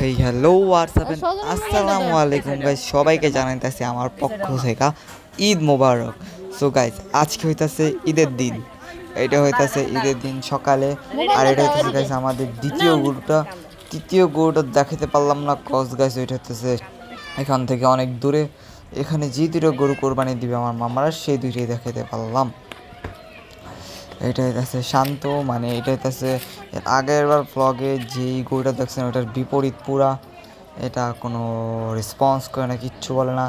Hey hello WhatsApp আসসালামু আলাইকুম guys সবাইকে জানাইতেছি আমার পক্ষ থেকে ঈদ মোবারক। সো গাইস আজকে হইতাছে ঈদের দিন। এটা হইতাছে ঈদের দিন সকালে। আর এটা হইতাছে গাইস আমাদের দ্বিতীয় গরুটা। তৃতীয় গরুটা দেখাতে পারলাম না কস গাইস ওইটা হইতেছে এখান থেকে অনেক দূরে। এখানে যে দুটো গরু কোরবানি দিবে আমার মামারা সেই দুইটাই দেখাতে পারলাম। এটা হইতেছে শান্ত মানে এটা হইতেছে আগের বার ব্লগে যেই গরুটা দেখছেন ওটার বিপরীত পুরা, এটা কোনো রেসপন্স করে না, কিচ্ছু বলে না।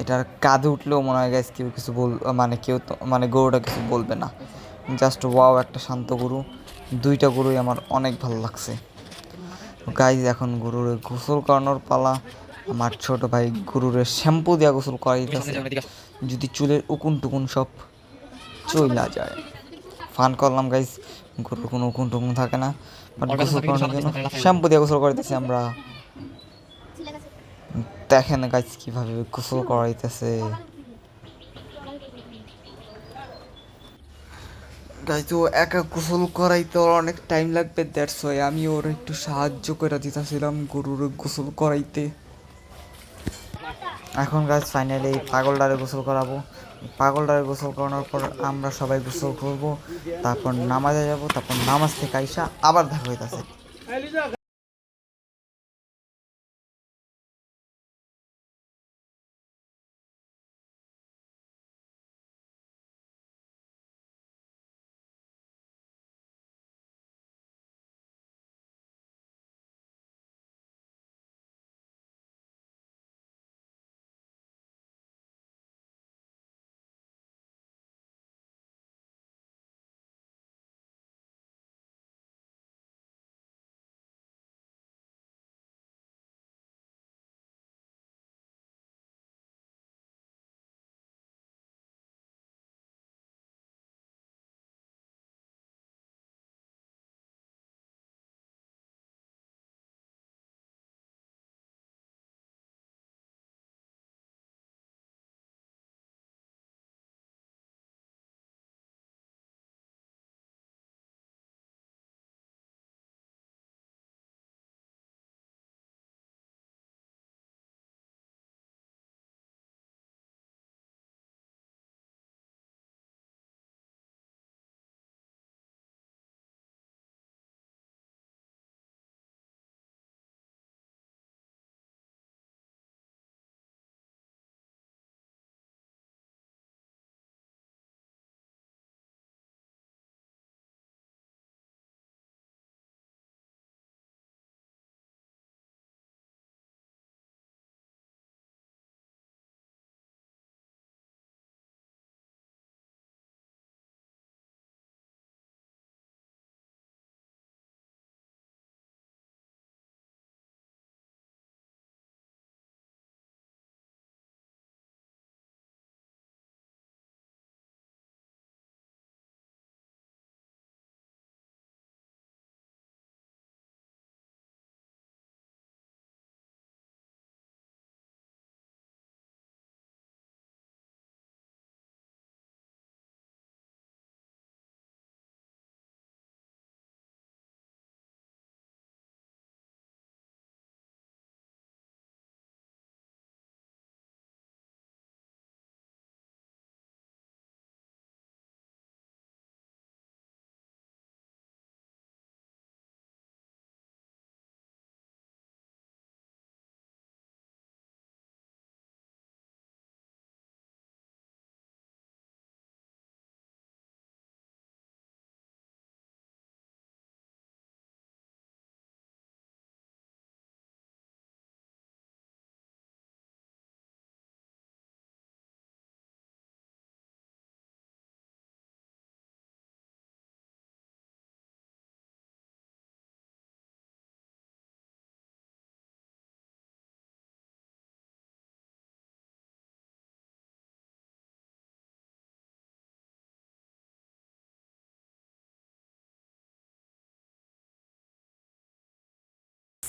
এটার কাঁধে উঠলেও মনে হয় গাইস কেউ কিছু বল মানে কেউ মানে গরুটা কিছু বলবে না। জাস্ট ওয়াও একটা শান্ত গরু। দুইটা গরুই আমার অনেক ভালো লাগছে। গাইজ এখন গরুর গোসল করানোর পালা। আমার ছোট ভাই গরুর শ্যাম্পু দিয়া গোসল করাইতেছে। যদি চুলের উকুন টুকুন সব চইলা যায়। ফান করলাম গাইস গরুর কোনো উকুন টুকুন থাকে না বাট গোসল করানোর জন্য শ্যাম্পু দিয়ে গোসল করাইতেছি আমরা। দেখেন গাইস কীভাবে গোসল করাইতেছে। গাইস ও একা গোসল করাইতে ওর অনেক টাইম লাগবে দ্যাটস ওয়াই আমি ওর একটু সাহায্য করে দিতেছিলাম গরুর গোসল করাইতে। এখন গাছ ফাইনালি পাগলটারে গোসল করাবো। পাগলটারে গোসল করানোর পর আমরা সবাই গোসল করব, তারপর নামাজে যাব, তারপর নামাজ থেকে আইসা আবার দেখা হইতাছে।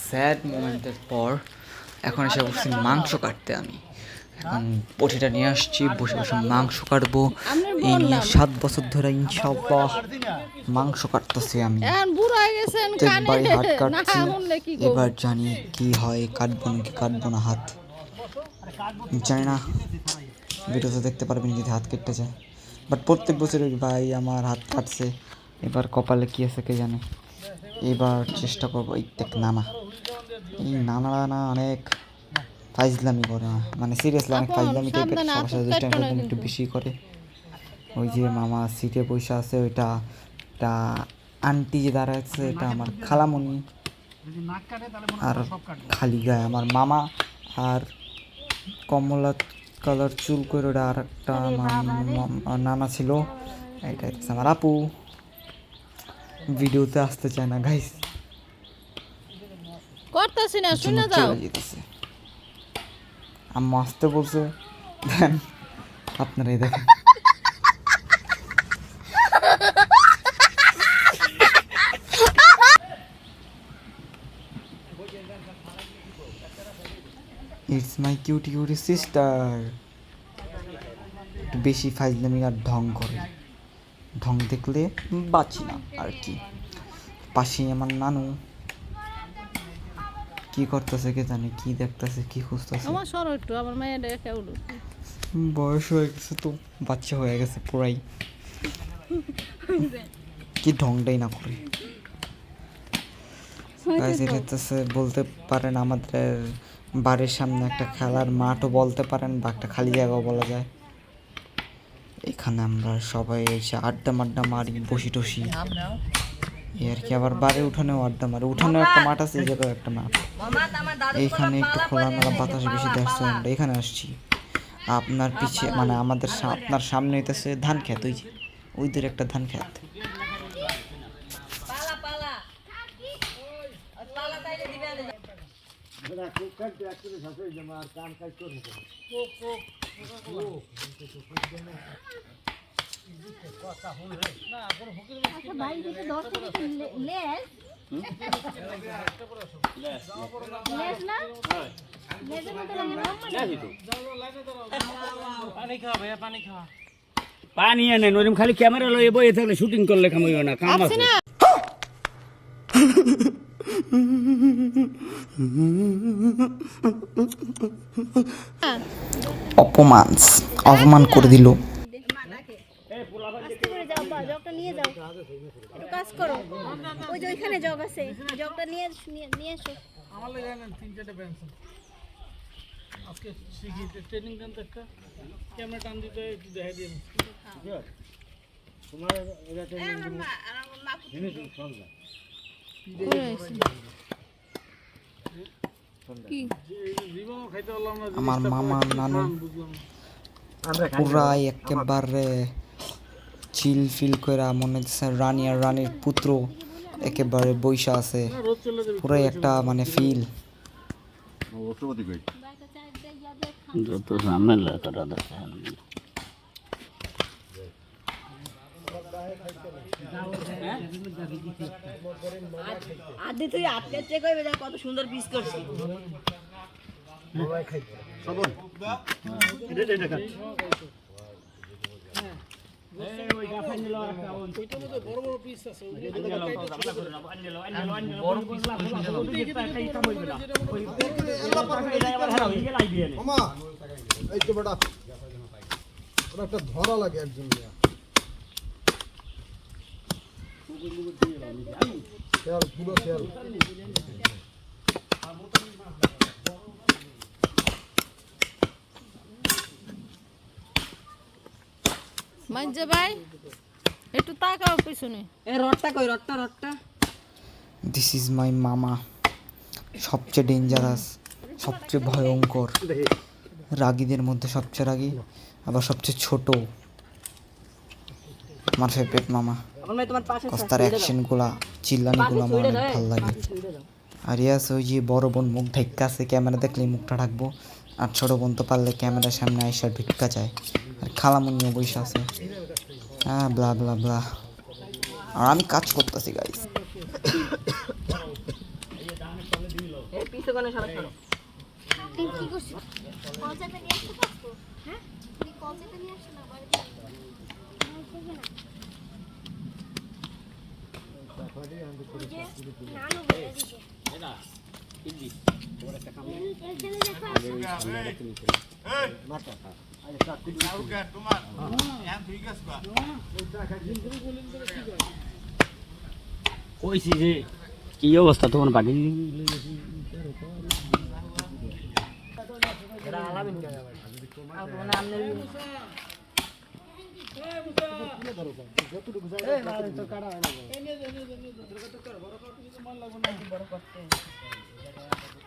স্যাড মোমেন্টের পর এখন এসে বসছি মাংস কাটতে আমি। এখন বটিটা নিয়ে আসছি বসে বসে মাংস কাটবো। এই নিয়ে সাত বছর ধরে ইনশাল্লাহ মাংস কাটতেছি আমি। প্রত্যেকবারই হাত কাটছি। কি এবার জানি কি হয় কাটবো নাকি কাটবো না হাত। জানি না ভিডিওতে দেখতে পারবেন যদি হাত কেটে যায়। বাট প্রত্যেক বছর ওই ভাই আমার হাত কাটছে। এবার কপালে কি আছে কে জানে? এবার চেষ্টা করব এই দেখ নানা এই নানারা না অনেক ফাইজলামি করে মানে সিরিয়াসলি অনেক ফাইজলামি টাইপের সবার সাথে দুষ্টামি কাটতো না ফাইজলামি একটু বেশি করে। ওই যে মামা সিটে বসে আছে ওইটা তা আন্টি যে আছে এটা আমার খালামণি আর খালি গায়ে আমার মামা আর কমলা কালার চুল করে ওটা আর একটা আমার নানা ছিল। এটা হচ্ছে আমার আপু। ভিডিওতে আসতে চায় না গাইস করতেছি না শুনে যাও। আম্মা আসতে বলছে দেন আপনারাই দেখেন। It's my cutie cutie sister একটু বেশি ফাইজলামি আর ঢং করে। ঢং দেখলে বাঁচি না আর কি। পাশেই আমার নানু। কি করতেছে কে জানে কি দেখতেছে কি খুঁজতেছে। আমার সরো একটু আমার মেয়ের রেখে উঠু বয়স হয়ে গেছে তো বাচ্চা হয়ে গেছে পুরাই। কি ঢংটাই না করে। Guys, এটা বলতে পারেন আমাদের বাড়ির সামনে একটা খেলার মাঠও বলতে পারেন বা একটা খালি জায়গাও বলা যায়। এখানে আমরা সবাই এসে আড্ডা মাড্ডা মারি বসি টসি। আর কি, আবার বাড়ির উঠানেও আড্ডা মারি। উঠানেও একটা মাঠ আছে, এই জায়গায় একটা মাঠ। এইখানে একটু খোলামেলা বাতাস বেশি দেখছে আমরা এখানে আসছি। আপনার পিছে মানে আমাদের আপনার সামনে হইতেছে ধান খেত ওই যে ওই দূরে একটা ধান খেত পানি এনে নরিম খালি ক্যামেরা লইয়ে বইয়ে থাকলে শুটিং করলে কামাইও না কাম আছে। না অপমানস অপমান করে দিল আস্তে করে যাও বা জগটা নিয়ে যাও একটু কাজ করো। ওই যে ওইখানে জগ আছে। জগটা নিয়ে নিয়ে- নিয়ে এসো। আমার লেগে আনেন তিন চারটে পেন্সিল আজকে শিখি ট্রেনিং দেন তো একটা। ক্যামেরা টান দিতে একটু দেখা দিয়ে কি? জীবনও খাইতে পারলাম না আমার মামা নানু পুরাই একেবারে চিল ফিল করে মনে হচ্ছে রানী আর রানীর পুত্র একেবারে বৈশা আছে। পুরাই একটা মানে ফিল যত ঝামেলা তোরা দেখেন আদি তুই আটকে চেক করবে কত সুন্দর পিস একটা ধরা লাগে একজন খেয়াল পুরো খেয়াল মানছে ভাই একটু তাকাও পিছনে। এ রডটা কই? রডটা রডটা। দিস ইজ মাই মামা সবচেয়ে ডেঞ্জারাস সবচেয়ে ভয়ঙ্কর। রাগীদের মধ্যে সবচেয়ে রাগী আবার সবচেয়ে ছোট। আমার ফেভারিট মামা কস্তার অ্যাকশনগুলা চিল্লানিগুলো আমার অনেক ভালো লাগে। আর ইয়াস ওই যে বড় বোন মুখ ঢেক্কা আছে ক্যামেরা দেখলেই মুখটা ঢাকবো। আর ছোট বোন তো পারলে ক্যামেরার সামনে আইসা ঢুক্কা যায়। আর খালামুনিও বসে আছে। হ্যাঁ ব্লা ব্লা ব্লা আর আমি কাজ করতেছি গাইস এ সরা তুই কি করছিস কলচাটা নিয়ে আসতে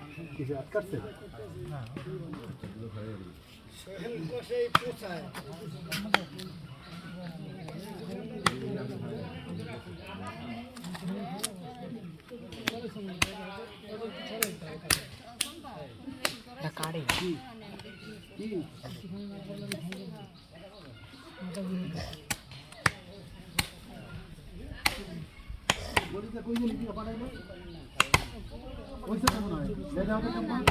পারতো হ্যাঁ তুই কলচাটা নিয়ে আসছ না বাড়িতে নানু বলে দিছে এখানে দেখো কইছি যে কি অবস্থা তোমার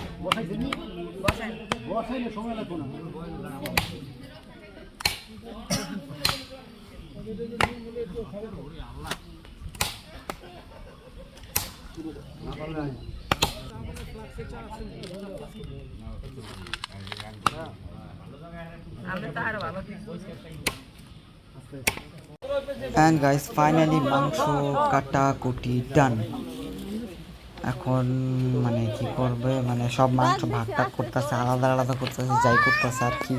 বাকি অ্যান্ড গাইস ফাইনালি মাংস কাটা কুটি এখন মানে কি করবে? মানে সব মাংস ভাগ ভাগ করতেছে, আলাদা আলাদা করতেছে, যাই করতেছে আর কি।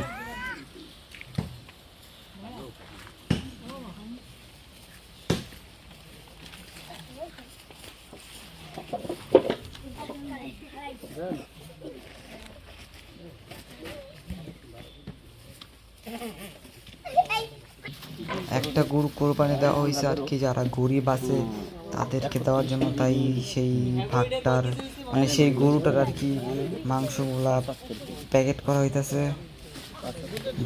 একটা গরু কোরবানি দেওয়া হয়েছে আর কি, যারা গরিব আছে তাদেরকে দেওয়ার জন্য তাই সেই ভাগটার মানে সেই গরুটার আর কি মাংসগুলা প্যাকেট করা হইতেছে।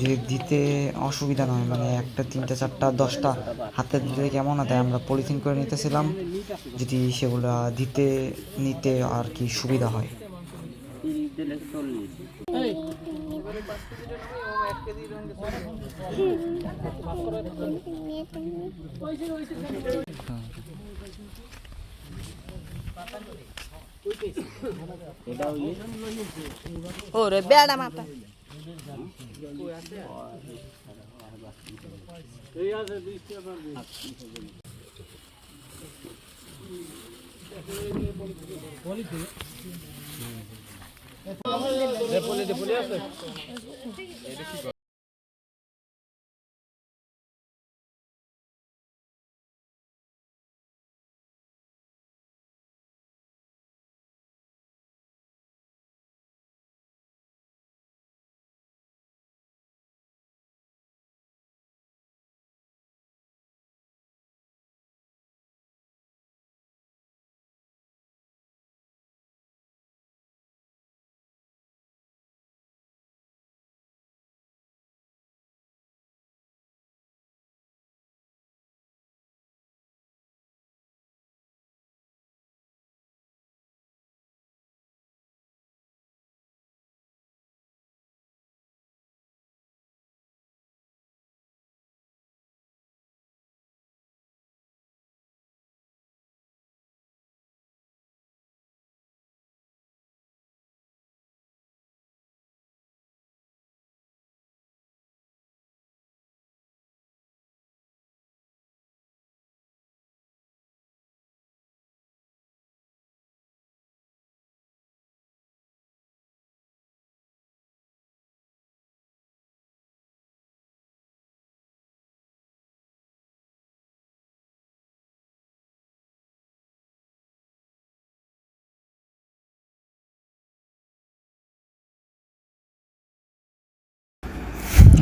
যদি দিতে অসুবিধা নয় মানে একটা, তিনটা, চারটা, দশটা হাতে দিতে কেমন না তাই আমরা পলিথিন করে নিতেছিলাম। যদি সেগুলা দিতে, নিতে আর কি সুবিধা হয়। ওরে বেড়া মাথা।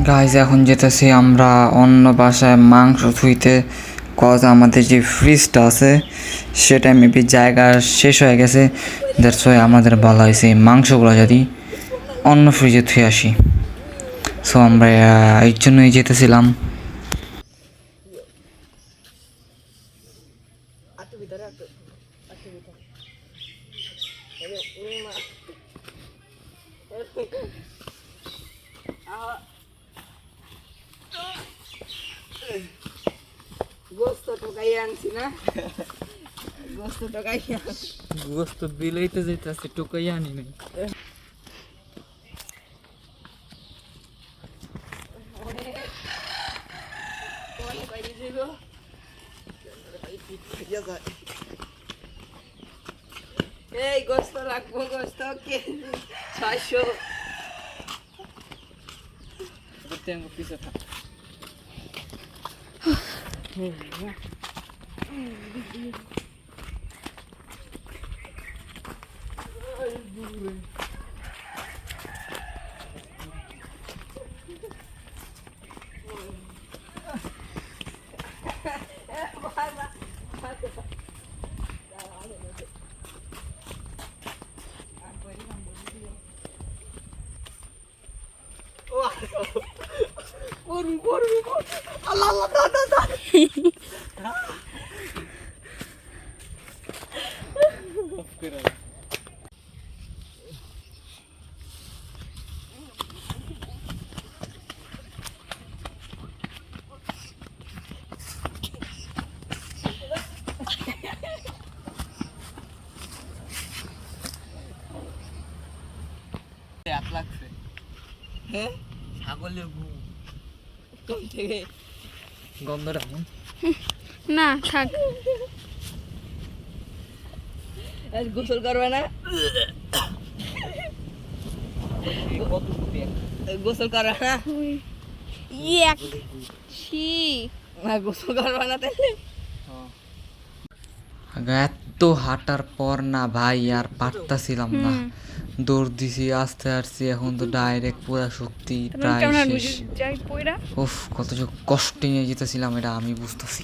গাইজ এখন যেতেছি আমরা অন্য বাসায় মাংস ধুইতে কজ আমাদের যে ফ্রিজটা আছে সেটা মেবি জায়গা শেষ হয়ে গেছে। দ্যাটস ওয়াই আমাদের বলা হয়েছে মাংসগুলো যদি অন্য ফ্রিজে ধুয়ে আসি। সো আমরা এই জন্যই যেতেছিলাম। গোস্ত বিলাইতে যাইতেছে টোকাই আনি নাই। এই গোস্ত রাখব গোস্ত কে ছয়শো। পিছে থাক। Waduh, waduh, waduh, Allah Allah, থাক। আজ গোসল করবে না? গোসল করবে না? ইয়ে ছি না গোসল করবে না তাহলে এত হাঁটার পর না ভাই আর পারতাছিলাম না। দৌড় দিছি আস্তে আসছি এখন তো ডাইরেক্ট পুরো শক্তি প্রায় শেষ। উফ কত যে কষ্টে নিয়ে যেতেছিলাম এটা আমি বুঝতেছি।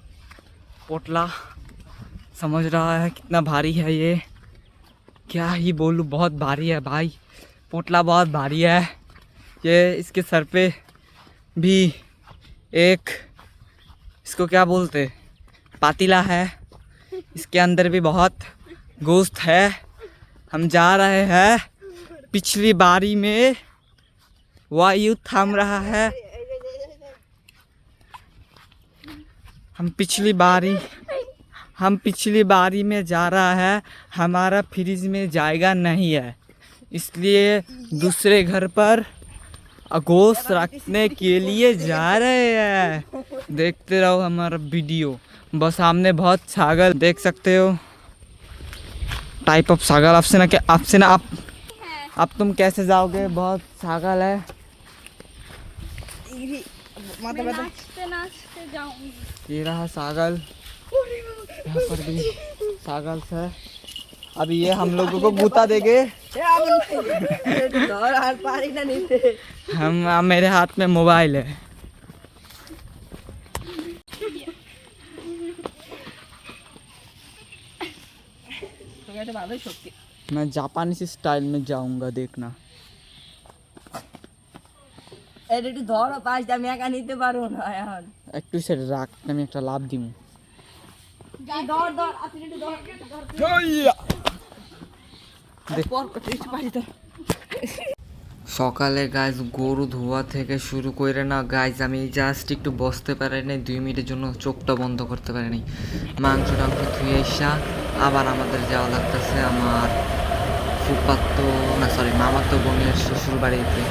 पोटला। समझ रहा है कितना भारी है ये। क्या ही बोलूँ, बहुत भारी है भाई। पोटला बहुत भारी है। ये इसके सर पे भी एक, इसको क्या बोलते, पातीला है। इसके अंदर भी बहुत गोश्त है। हम जा रहे हैं पिछली बारी में। वायु थाम रहा है। हम पिछली बारी, हम पिछली बारी में जा रहा है, हमारा फ्रिज में जाएगा नहीं है। इसलिए दूसरे घर पर गोश्त रखने के लिए जा रहे हैं। देखते रहो हमारा वीडियो। बस सामने बहुत छागल, देख सकते हो। टाइप ऑफ़ छागल, आपसे ना क्या आपसे ना आप अब तुम कैसे जाओगे? बहुत छागल है। नाश्ते नाश्ते जाऊँगी। ये रहा सागल। यहाँ पर भी सागल है। अब ये हम लोगों को गूता देंगे। हम मेरे हाथ में मोबाइल है। मैं जापानी स्टाइल में जाऊँगा देखना। এটা একটু ধরো পাঁচটা আমি একা নিতে পারব না এখন। একটু সে রাখ আমি একটা লাভ দিব ধর ধর আপনি একটু ধর পর করতে একটু পারি তো সকালে গাছ গরু ধোয়া থেকে শুরু করে না গাছ আমি জাস্ট একটু বসতে পারি নাই দুই মিনিটের জন্য চোখটা বন্ধ করতে পারি নাই। মাংস টাংস ধুয়ে এসা আবার আমাদের যাওয়া লাগতেছে আমার ফুপাত্ত না সরি মামাতো বোনের শ্বশুর বাড়িতে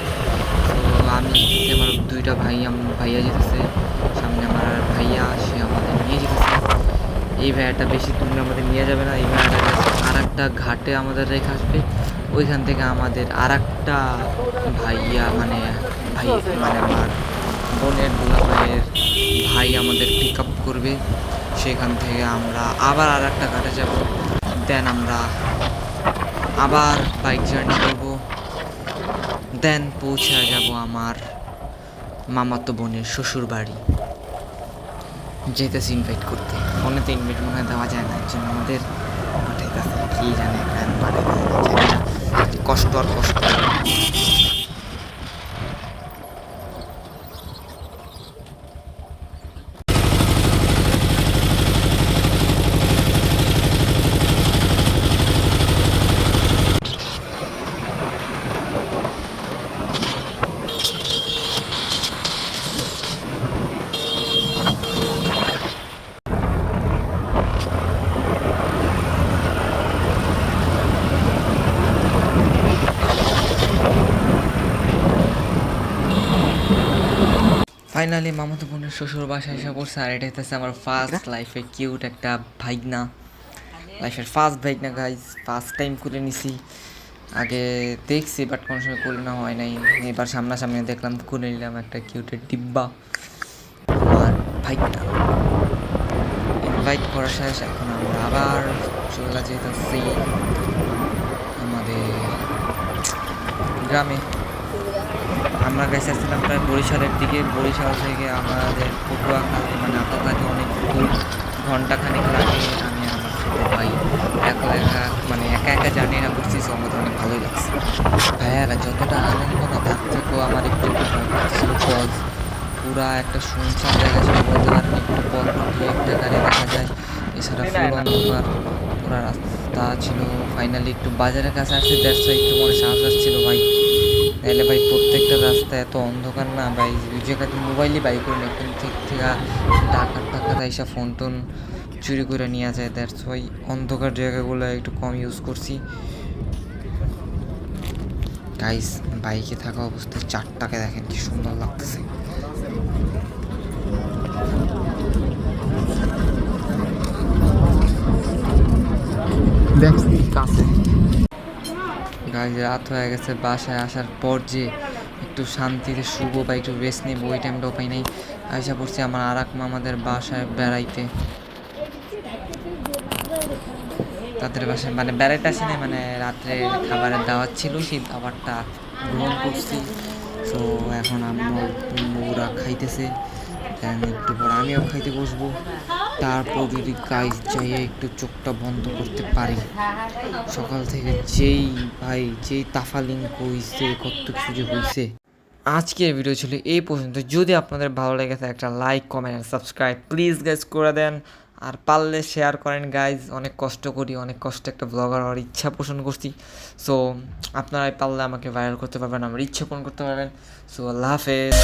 তো আমি এসেছি, আমার দুইটা ভাই ভাইয়া যেতেছে, সামনে আমার ভাইয়া সে আমাদের নিয়ে যেতেছে। এই ভাইয়াটা বেশি দূর আমাদের নিয়ে যাবে না, এই ভাইয়াটা আর একটা ঘাটে আমাদের রেখে আসবে। ওইখান থেকে আমাদের আর একটা ভাইয়া মানে ভাই মানে আমার বোনের দুলা ভাইয়ের ভাই আমাদের পিক আপ করবে। সেখান থেকে আমরা আবার আর একটা ঘাটে যাব। দেন আমরা আবার বাইক জার্নি করব। দেন পৌঁছে যাব আমার মামাতো বোনের শ্বশুর বাড়ি যেতেছি ইনভাইট করতে। ফোনে তো ইনভাইট মনে দেওয়া যায় না জন্য আমাদের পাঠাইতেছে। কি জানে কষ্ট আর কষ্ট। ফাইনালি মামাতো বোনের শ্বশুর বাসায় এসে পড়ছে আর এটা হচ্ছে আমার ফার্স্ট লাইফে কিউট একটা ভাইগনা। লাইফের ফার্স্ট ভাইগনা গাইজ ফার্স্ট টাইম করে নিছি। আগে দেখছি বাট কোনো সময় করে না হয় নাই। এবার সামনাসামনি দেখলাম করে নিলাম একটা কিউটের ডিব্বা। আর ভাইগনা। ইনভাইট করার শেষ এখন আমরা আবার চলে যেতেছি আমাদের গ্রামে। আমরা গেছে আসছিলাম প্রায় বরিশালের দিকে। বরিশাল থেকে আমাদের পটুয়াখালী মানে আপাতত অনেক দূর ঘন্টাখানেক লাগে আমি আমার ছোটো ভাই। একা একা মানে একা একা জার্নিটা করছি সো আমাদের অনেক ভালোই লাগছে। ভাইয়ারা যতটা আনন্দ না তার থেকেও আমার একটু একটু ভয় কজ পুরা একটা শুনশান জায়গা ছিল বলতে পারেন একটু পর দু একটা গাড়ি দেখা যায়। এছাড়া ফুল অন্ধকার পুরা রাস্তা ছিল। ফাইনালি একটু বাজারের কাছে আসছে দেড়শো একটু মনে সাহস আসছিল ভাই। নাহলে ভাই প্রত্যেকটা রাস্তা এত অন্ধকার না ভাই? ওই জায়গাতে মোবাইলই বাই করে এখন ঠিক থেকে ডাকাত টাকাত আইসা ফোন টোন চুরি করে নিয়ে যায়। দ্যাটস ওয়াই অন্ধকার জায়গাগুলো একটু কম ইউজ করছি। গাইস বাইকে থাকা অবস্থায় চারটাকে দেখেন কি সুন্দর লাগতেছে। কাছে গাইজ, রাত হয়ে গেছে, বাসায় আসার পর যে একটু শান্তিতে শুভ বা একটু রেস্ট নেব, ওই টাইমটাও পাই নাই। আইসা করছি আমার আর এক মামাদের বাসায় বেড়াইতে। তাদের বাসায় মানে বেড়াইতে আসি নাই মানে রাত্রে খাবারের দাওয়াত ছিল, সেই দাওয়াতটা গ্রহণ করছি। তো এখন আমার বউরা খাইতেছে একটু পর আমিও খাইতে বসবো। তারপর যদি গাইজ যাইয়ে একটু চোখটা বন্ধ করতে পারি। সকাল থেকে যেই ভাই, যেই তাফালিং কইছে কত কিছু হইছে। আজকের ভিডিও ছিল এই পর্যন্ত। যদি আপনাদের ভালো লেগে থাকে, একটা লাইক কমেন্ট আর সাবস্ক্রাইব প্লিজ গাইজ করে দেন। আর পারলে শেয়ার করেন গাইজ অনেক কষ্ট করি, অনেক কষ্ট একটা ব্লগার হওয়ার ইচ্ছা পোষণ করছি। সো আপনারাই পারলে আমাকে ভাইরাল করতে পারবেন, আমার ইচ্ছা পূরণ করতে পারবেন। সো আল্লাহ হাফেজ।